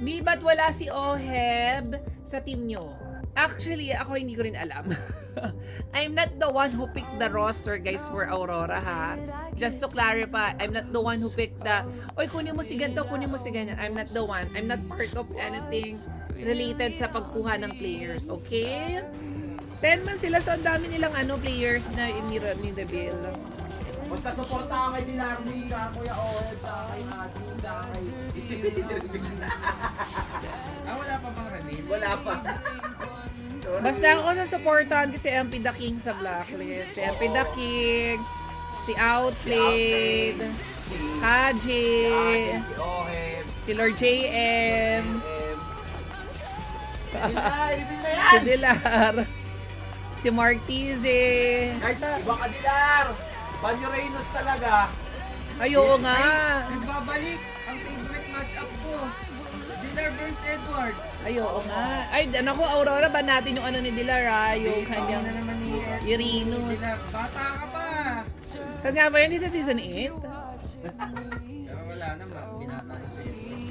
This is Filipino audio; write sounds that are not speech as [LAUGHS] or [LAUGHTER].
Mi, ba't wala si Oheb sa team nyo? Actually, ako hindi ko rin alam. [LAUGHS] I'm not the one who picked the roster, guys, for Aurora, ha? Just to clarify, I'm not the one who picked the, oy, kunin mo si ganito, kunin mo si ganyan. I'm not the one. I'm not part of anything related sa pagkuha ng players, okay? 10 man sila, so ang dami nilang ano, players na Deville. Basta suporta ka kay Dilarmy, ka Kuya Owen, sa kay kay Ah, wala pa bang reveal? Wala pa. Basta ako nasuportahan ko si MP The King sa Blacklist. Si MP The King, si Outplayed, Si Haji, si Owen, si Lord JM, [LAUGHS] si Dilar, si Martize. Guys, iba ka Dilar! Banyo Reynos talaga. Ay, oo nga. Nagbabalik ang favorite matchup ko. Dilar vs. Edward. Ay, oo nga. Ay, ko, Aurora, ba natin yung ano ni Dilar, ah? Yung Ano na kanyang... naman ni Uranus. Dilar. Bata ka pa. Kaya nga ba yun, sa season 8? Pero wala naman. Binata na.